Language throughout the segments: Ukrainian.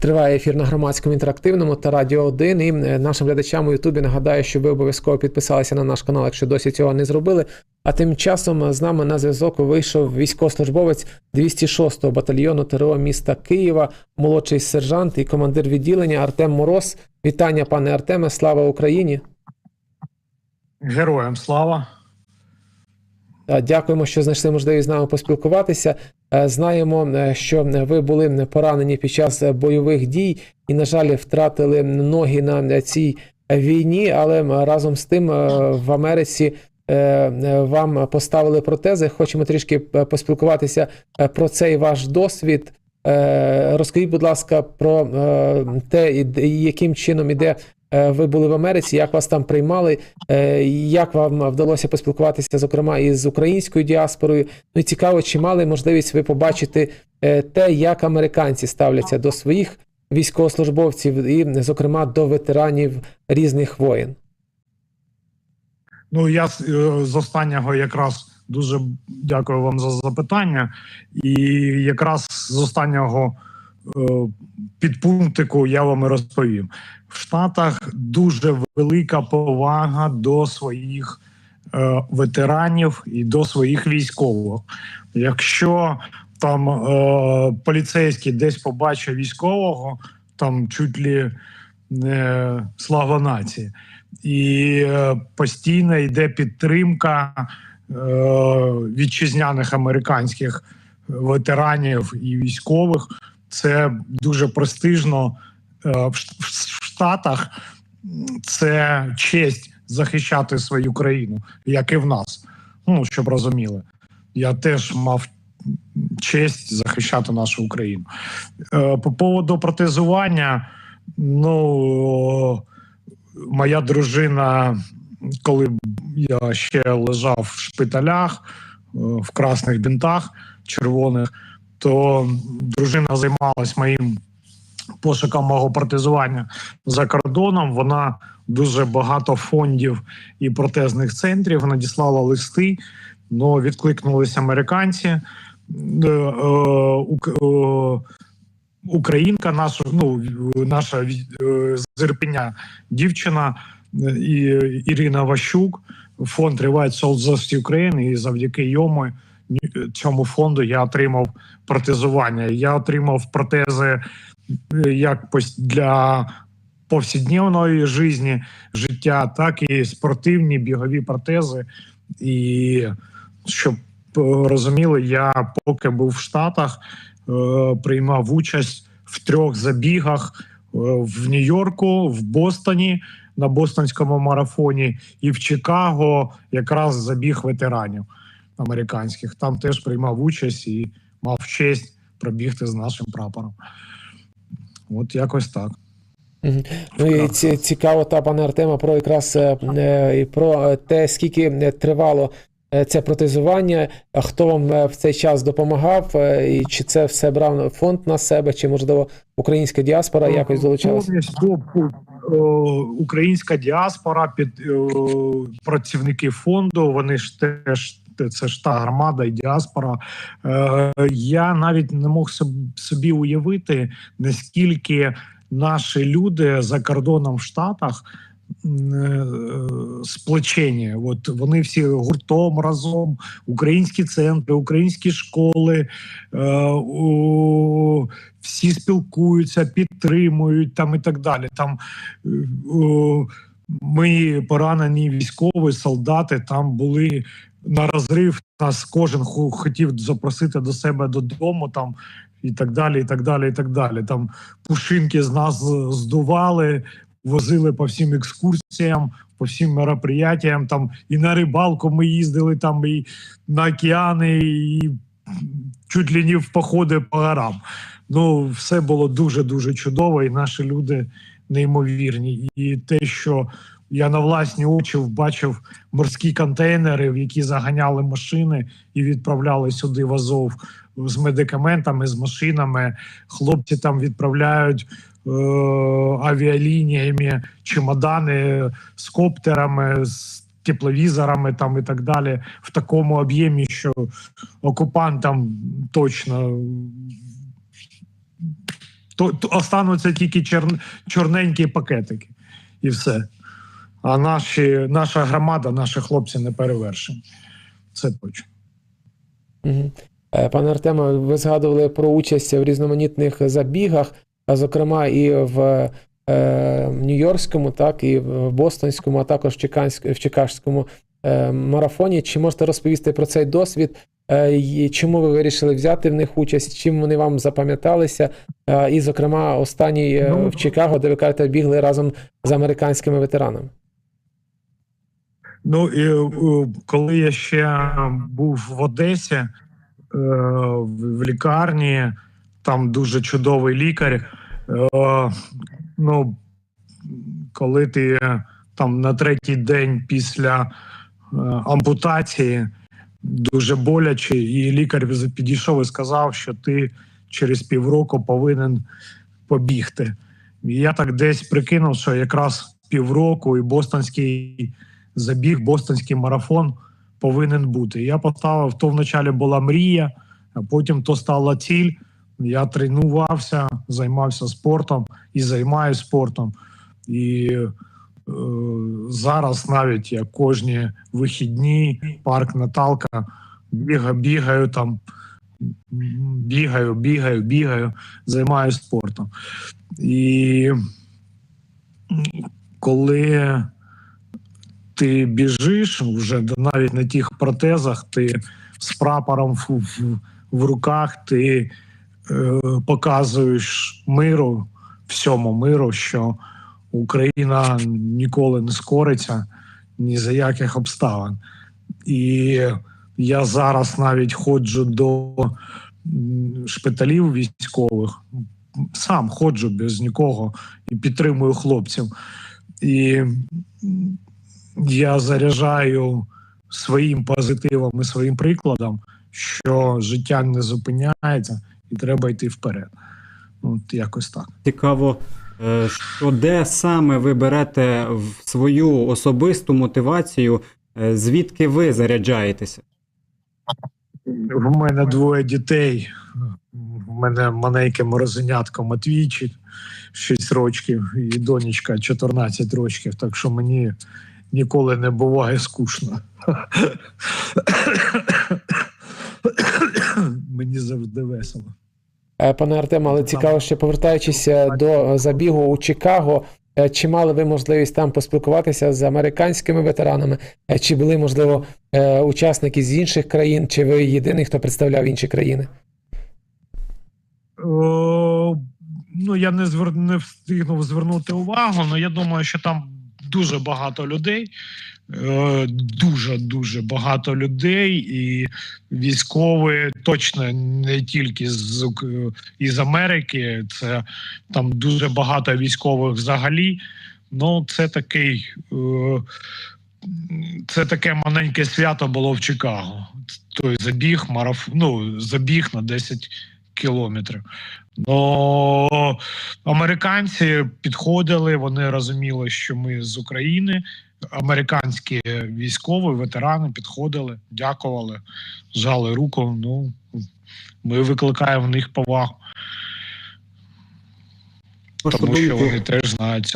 Триває ефір на громадському інтерактивному та радіо 1. І е, нашим глядачам у Ютубі нагадаю, що ви обов'язково підписалися на наш канал, якщо досі цього не зробили. А тим часом з нами на зв'язок вийшов військовослужбовець 206-го батальйону ТРО міста Києва, молодший сержант і командир відділення Артем Мороз. Вітання, пане Артеме, слава Україні! Героям слава. Та, Дякуємо, що знайшли можливість з нами поспілкуватися. Е, Знаємо, е, що ви були поранені під час е, бойових дій і, на жаль, втратили ноги на цій війні, але разом з тим е, в Америці е, е, вам поставили протези. Хочемо трішки е, поспілкуватися е, про цей ваш досвід. Е, Розкажіть, будь ласка, про е, те, яким чином іде е, ви були в Америці, як вас там приймали, е, як вам вдалося поспілкуватися, зокрема, із українською діаспорою. Ну і цікаво, чи мали можливість ви побачити е, те, як американці ставляться до своїх військовослужбовців, і, зокрема, до ветеранів різних воєн. Ну я з, е, останнього якраз дуже дякую вам за запитання. І якраз з останнього е, підпунктику я вам розповім. В Штатах дуже велика повага до своїх е, ветеранів і до своїх військових. Якщо там е, поліцейський десь побачив військового, там чуть ли не слава нації. І е, постійно йде підтримка е, вітчизняних американських ветеранів і військових. Це дуже престижно е, в Штатах. Це честь захищати свою країну, як і в нас. Ну щоб розуміли, я теж мав честь захищати нашу Україну. Е, По поводу протезування, ну моя дружина, коли я ще лежав в шпиталях е, в красних бінтах червоних, то дружина займалась моїм пошуком мого протезування за кордоном. Вона дуже багато фондів і протезних центрів надіслала листи. Ну відкликнулись американці. Е, е, е, Українка, наша ну наша е, дівчина Ірина Ващук, фонд Revive Souls України, і завдяки йому цьому фонду я отримав протезування. Я отримав протези е, як для повсякденної житті, життя, так і спортивні бігові протези. І щоб е, розуміли, я поки був в Штатах, е, приймав участь в трьох забігах в Нью-Йорку, в Бостоні на Бостонському марафоні і в Чикаго якраз забіг ветеранів американських. Там теж приймав участь і мав честь пробігти з нашим прапором. От якось так. Ну і ці- цікаво, та пане Артема, про якраз е, е, і про е, те, скільки тривало це протезування, хто вам в цей час допомагав, і чи це все брав фонд на себе, чи можливо українська діаспора якось долучалася? Українська діаспора, під працівники фонду. Вони ж теж це ж та громада і діаспора. Е, Я навіть не мог собі уявити, наскільки наші люди за кордоном в Штатах. е, Сплечені, от вони всі гуртом разом, українські центри, українські школи, е, всі спілкуються, підтримують там і так далі. Там е, ми поранені військові, солдати там були на розрив. Нас кожен хотів запросити до себе додому там. І так далі, і так далі, і так далі. Там пушинки з нас здували, возили по всім екскурсіям, по всім мероприятіям. Там і на рибалку ми їздили, там і на океани, і чуть ли не в походи по горам. Ну, все було дуже дуже чудово, і наші люди неймовірні. І те, що я на власні очі бачив морські контейнери, в які заганяли машини і відправляли сюди в Азов з медикаментами, з машинами. Хлопці там відправляють е, авіалініями чемодани з коптерами. з Тепловізорами там і так далі в такому об'ємі, що окупантам точно то, то остануться тільки чор, чорненькі пакетики, і все. А наші, наша громада, наші хлопці не перевершені. Це точно. Е, Пане Артеме, ви згадували про участь в різноманітних забігах, а зокрема і в е, Нью-Йоркському, так, і в Бостонському, а також в, Чиканськ- в Чикагському е, марафоні. Чи можете розповісти про цей досвід? Е, і чому ви вирішили взяти в них участь? Чим вони вам запам'яталися? Е, і, зокрема, останній е, Ну, в Чикаго, де ви кажете, бігли разом з американськими ветеранами. Ну і е, коли я ще був в Одесі е, в лікарні, там дуже чудовий лікар. Е, Ну, коли ти там на третій день після ампутації дуже боляче, і лікар підійшов і сказав, що ти через півроку повинен побігти. Я так десь прикинув, що якраз півроку і бостонський забіг, бостонський марафон повинен бути. Я поставив то вначалі була мрія, а потім то стала ціль. Я тренувався, займався спортом і займаюся спортом. І е, зараз навіть я кожні вихідні, парк Наталка, бігаю, бігаю там, бігаю, бігаю, бігаю, займаюся спортом. І коли ти біжиш вже навіть на тих протезах, ти з прапором в, в, в руках, ти е, показуєш миру, всьому миру, що Україна ніколи не скориться ні за яких обставин. І я зараз навіть ходжу до шпиталів військових, сам ходжу без нікого і підтримую хлопців. І я заряджаю своїм позитивом і своїм прикладом, що життя не зупиняється і треба йти вперед. От якось так. Цікаво, е, що де саме ви берете в свою особисту мотивацію, е, звідки ви заряджаєтеся? В мене двоє дітей. В мене маленьке морозенятко Матвійчик, 6 років, і донечка 14 років. Так що мені ніколи не буває скучно. Мені завжди весело. Е, Пане Артеме, але цікаво, що повертаючись е, до забігу у Чикаго, е, чи мали ви можливість там поспілкуватися з американськими ветеранами, чи були, можливо, учасники з інших країн, чи ви єдиний, хто представляв інші країни? О, ну, я не, звер... не встигнув звернути увагу, але я думаю, що там дуже багато людей. Е, Дуже дуже багато людей, і військові точно не тільки з із Америки. Це там дуже багато військових взагалі. Ну, це такий. е, Це таке маленьке свято було в Чикаго. Той забіг, мараф... ну, забіг на 10 кілометрів. Ну, американці підходили, вони розуміли, що ми з України. Американські військові, ветерани підходили, дякували, жали руку. Ну, ми викликаємо в них повагу, тому що вони теж знають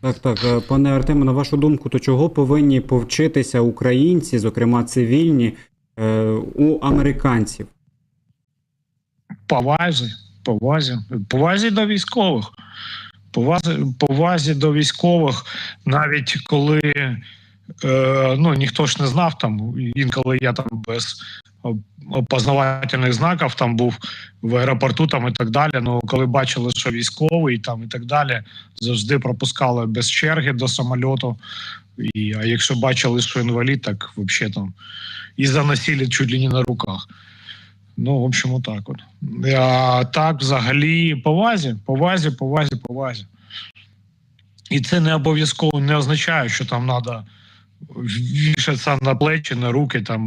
так, так, е, пане Артеме, на вашу думку, то чого повинні повчитися українці, зокрема цивільні, е, у американців? Повазі, повазі, повазі до військових. Повазі, повазі до військових, навіть коли е, ну, ніхто ж не знав там, інколи я там без опознавательних знаків там був в аеропорту там і так далі. Ну, коли бачили, що військовий там і так далі, завжди пропускали без черги до самольоту. І, а якщо бачили, що інвалід, так взагалі там і заносили чуть ли не на руках. Ну, в общем, отак от. А так, взагалі, повазі, повазі, повазі, повазі. І це не обов'язково не означає, що там треба вішатися на плечі, на руки, там,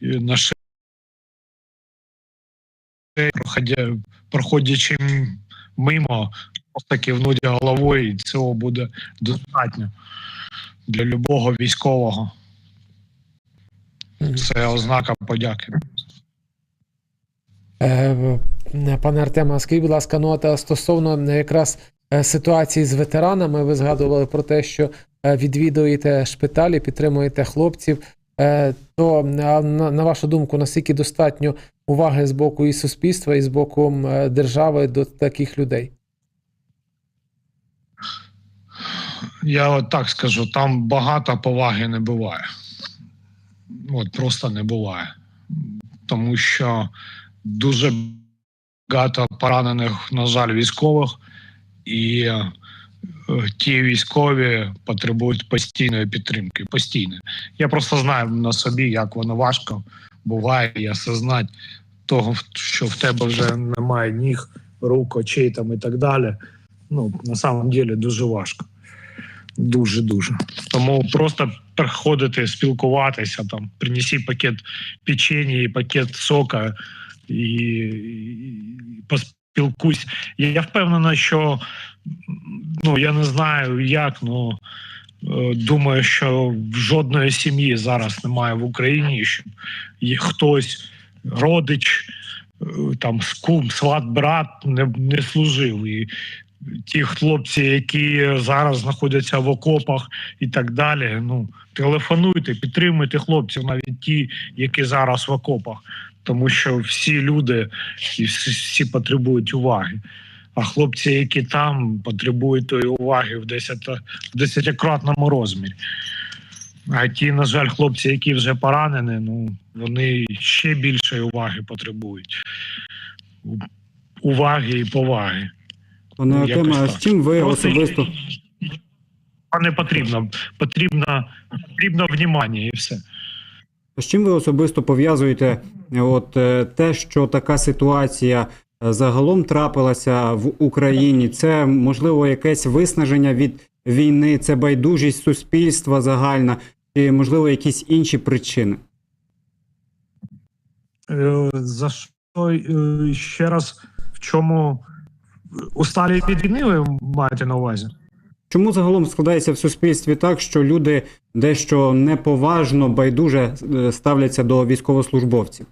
на проходя, проходячи мимо, просто кивнуть головою, і цього буде достатньо для любого військового. Це ознака подяки. Е, пане Артема, скажіть, будь ласка, ну е, стосовно е, якраз е, ситуації з ветеранами, ви згадували про те, що відвідуєте шпиталі, підтримуєте хлопців. То на, вашу думку, наскільки достатньо уваги з боку і суспільства, і з боку держави до таких людей? Я от так скажу: там багато поваги не буває. От просто не буває. Тому що дуже багато поранених, на жаль, військових, і е, ті військові потребують постійної підтримки. Постійно. Я просто знаю на собі, як воно важко буває, і осознати того, що в тебе вже немає ніг, рук, очей там і так далі. Ну, на самом деле дуже важко. Дуже дуже. Тому просто приходити, спілкуватися, там, принеси пакет печення і пакет сока і, поспілкуйся. Я впевнений, що ну я не знаю як, ну е, думаю, що в жодної сім'ї зараз немає в Україні, щоб є хтось, родич, е, там скум, сват, брат не, не служив. І ті хлопці, які зараз знаходяться в окопах і так далі. Ну телефонуйте, підтримуйте хлопців, навіть ті, які зараз в окопах, тому що всі люди і всі, всі потребують уваги. А хлопці, які там, потребують тої уваги в 10, в десятикратному розмірі. А ті, на жаль, хлопці, які вже поранені, ну вони ще більшої уваги потребують. Уваги і поваги. Пане Ну, а з чим ви Просто особисто не потрібно. Потрібно, потрібно внімання і все. З чим ви особисто пов'язуєте е, от е, те, що така ситуація е, загалом трапилася в Україні? Це можливо якесь виснаження від війни, це байдужість суспільства загальна, чи можливо якісь інші причини? За що ще раз в чому усталі від війни ви маєте на увазі? Чому загалом складається в суспільстві так, що люди дещо неповажно, байдуже е, ставляться до військовослужбовців?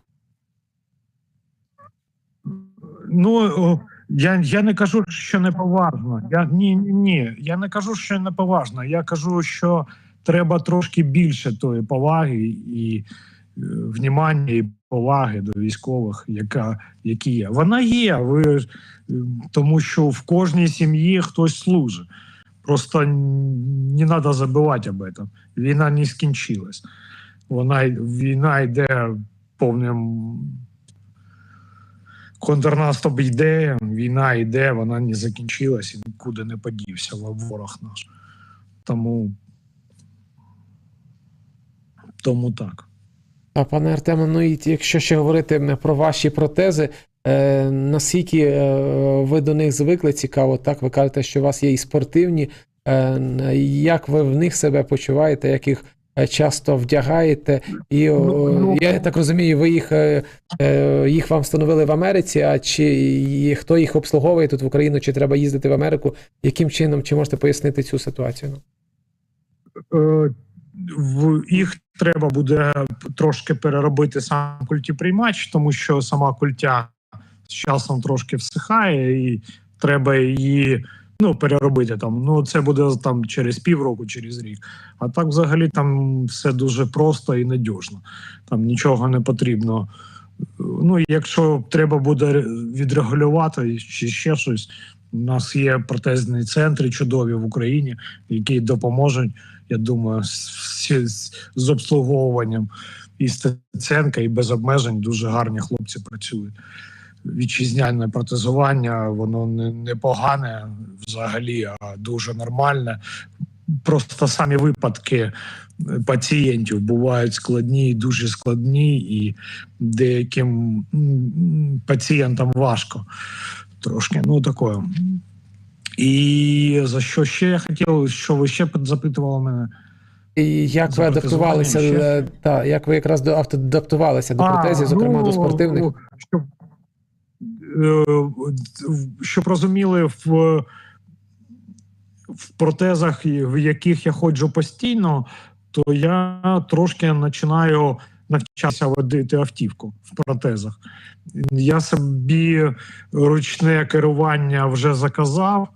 Ну я, я не кажу, що неповажно. Я ні, ні. Я не кажу, що неповажно. Я кажу, що треба трошки більше тої поваги і е, внімання і поваги до військових, яка які є. Вона є. Ви е, тому що в кожній сім'ї хтось служить. Просто не треба забувати об этом. Війна не скінчилась. Вона війна йде повним контрнаступ йде, війна йде, вона не закінчилась і нікуди не подівся ворог наш. Тому, тому так. А пане Артеме, ну і якщо ще говорити про ваші протези, е, наскільки е, ви до них звикли, цікаво, так? Ви кажете, що у вас є і спортивні. Е, як ви в них себе почуваєте, як їх часто вдягаєте? І Ну, ну, я так розумію, ви їх, е, їх вам встановили в Америці, а чи і хто їх обслуговує тут в Україну, чи треба їздити в Америку? Яким чином, чи можете пояснити цю ситуацію? Е, в їх треба буде трошки переробити сам культіприймач, тому що сама культя з часом трошки всихає, і треба її ну, переробити там. Ну, це буде там через півроку, через рік. А так, взагалі, там все дуже просто і надіжно. Там нічого не потрібно. Ну, якщо треба буде відрегулювати чи ще щось, у нас є протезні центри чудові в Україні, які допоможуть я думаю, з, з, обслуговуванням і Стеценка, і без обмежень дуже гарні хлопці працюють. Вітчизняне протезування, воно не, не погане взагалі, а дуже нормальне. Просто самі випадки пацієнтів бувають складні, і дуже складні, і деяким пацієнтам важко трошки. Ну, такое. І за що ще я хотів, що ви ще запитували мене? І як ви адаптувалися, та, як ви якраз до автоадаптувалися до протезів, зокрема ну, до спортивних? Щоб, щоб розуміли, в, в протезах, в яких я ходжу постійно, то я трошки починаю навчався водити автівку в протезах. Я собі ручне керування вже заказав.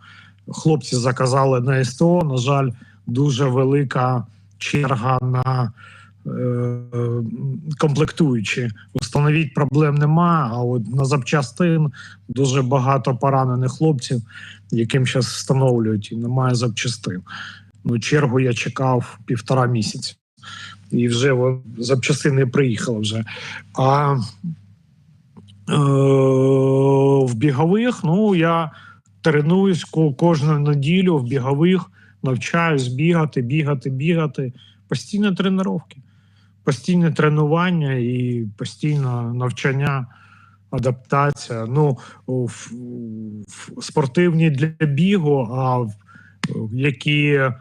Хлопці заказали на СТО. На жаль, дуже велика черга на е, комплектуючі. Установіть проблем нема. А от на запчастин дуже багато поранених хлопців, яким зараз встановлюють, і немає запчастин. Ну, чергу я чекав півтора місяця. І вже запчастини приїхали вже. А е, в бігових, ну я тренуюсь кожну неділю в бігових, навчаюсь бігати, бігати, бігати. Постійні тренування, постійне тренування і постійне навчання, адаптація. Ну, в, в спортивні для бігу, а в, які е,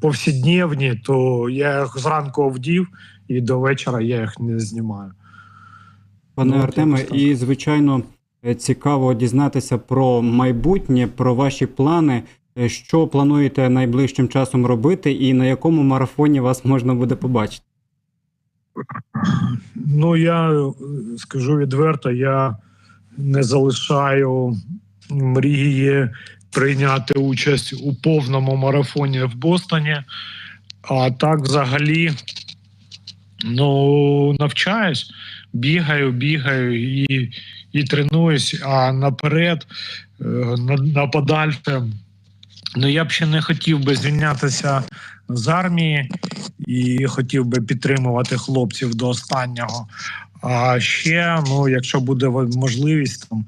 повсякдневні, то я їх зранку вдів і до вечора я їх не знімаю. Пане Ну, Артеме, і звичайно цікаво дізнатися про майбутнє, про ваші плани. Е, Що плануєте найближчим часом робити, і на якому марафоні вас можна буде побачити? Ну, я е, скажу відверто, я не залишаю мрії прийняти участь у повному марафоні в Бостоні. А так, взагалі, ну, навчаюсь, бігаю, бігаю і, і тренуюсь, а наперед, е, на, на подальше. Ну, я б ще не хотів би звільнятися з армії і хотів би підтримувати хлопців до останнього. А ще, ну, якщо буде можливість, там,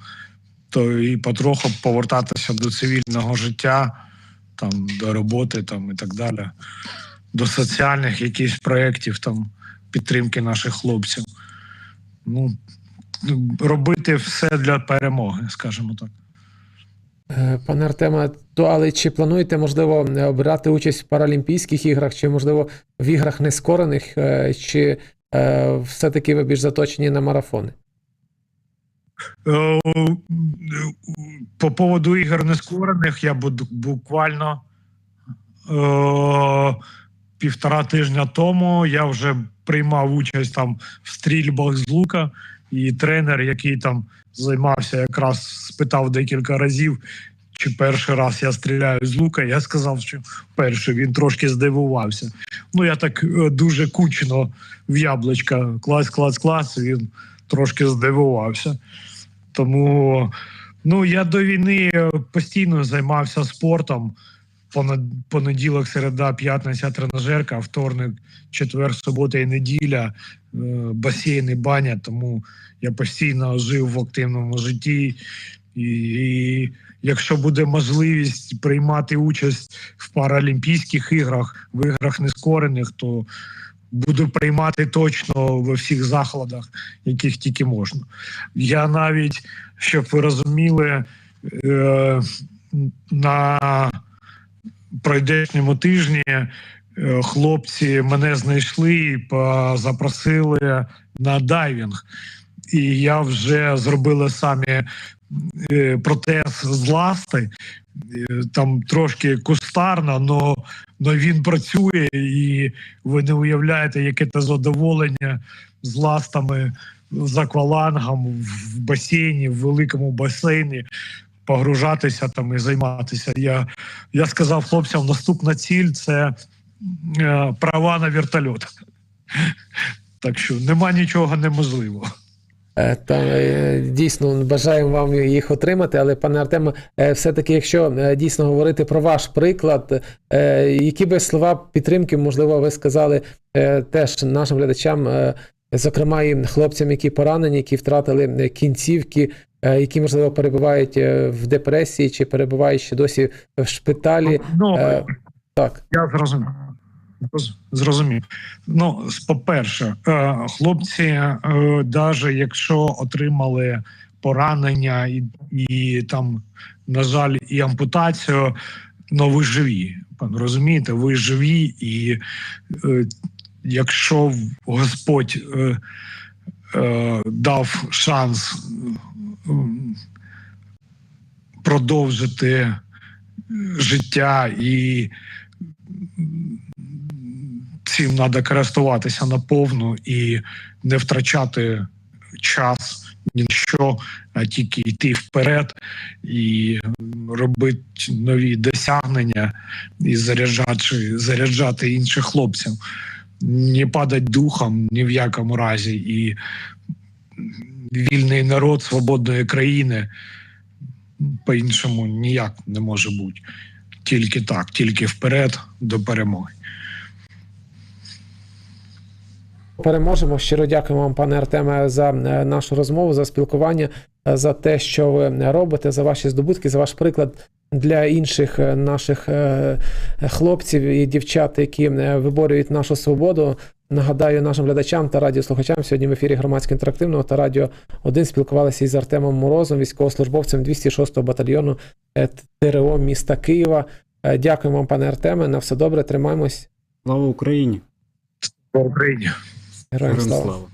то і потроху повертатися до цивільного життя, там, до роботи там, і так далі, до соціальних якихось проєктів там, підтримки наших хлопців. Ну, робити все для перемоги, скажімо так. Е, Пане Артеме, то але чи плануєте, можливо, е, брати участь в Паралімпійських іграх, чи, можливо, в іграх нескорених, е, чи все-таки ви більш заточені на марафони? По поводу ігор нескорених я буквально півтора тижня тому я вже приймав участь там в стрільбах з лука, і тренер, який там займався, якраз спитав декілька разів, чи перший раз я стріляю з лука. Я сказав, що перший він трошки здивувався. Ну я так е, дуже кучно в яблучка клас, клас, клас. Він трошки здивувався. Тому ну, я до війни е, постійно займався спортом. Понед- Понеділок, середа, п'ятниця тренажерка, вторник, четвер, субота і неділя, е, басейн і баня. Тому я постійно жив в активному житті. І, і якщо буде можливість приймати участь в Паралімпійських іграх, в іграх нескорених, то буду приймати точно во всіх закладах, яких тільки можна. Я навіть, щоб ви розуміли, е, на пройдешньому тижні е, хлопці мене знайшли і запросили на дайвінг. І я вже зробила самі е, протез з ласти. Е, Там трошки кустарно, але він працює, і ви не уявляєте, яке це задоволення з ластами з аквалангом в басейні, в великому басейні, погружатися там і займатися. Я, я сказав хлопцям, наступна ціль це е, права на вертольот. Так що нема нічого неможливого. Е, Та е, дійсно бажаємо вам їх отримати, але пане Артеме, е, все-таки, якщо дійсно говорити про ваш приклад, які би слова підтримки, можливо, ви сказали теж нашим глядачам, зокрема і хлопцям, які поранені, які втратили кінцівки, які можливо перебувають е, в депресії чи перебувають ще досі в шпиталі. Ну, Е, Так, Я зрозумів. Зрозумів. Ну, по-перше, е, хлопці, навіть якщо отримали поранення і, і там, на жаль, і ампутацію, ну ви живі. Розумієте, ви живі, і е, якщо Господь е, е, дав шанс е, продовжити життя і цим треба користуватися наповну і не втрачати час ні на що, а тільки йти вперед і робити нові досягнення і заряджати, заряджати інших хлопців. Не падати духом ні в якому разі. І вільний народ свободної країни по-іншому ніяк не може бути. Тільки так, тільки вперед до перемоги. Переможемо. Щиро дякуємо вам, пане Артеме, за е, нашу розмову, за спілкування, е, за те, що ви робите, за ваші здобутки, за ваш приклад для інших е, наших хлопців і дівчат, які виборюють нашу свободу. Нагадаю нашим глядачам та радіослухачам сьогодні в ефірі громадського інтерактивного та радіо 1 спілкувалися із Артемом Морозом, військовослужбовцем 206-го батальйону е, ТРО міста Києва. Е, Дякуємо вам, пане Артеме. На все добре, тримаємось. Слава Україні! Слава Україні. Героям Героям слава. слава!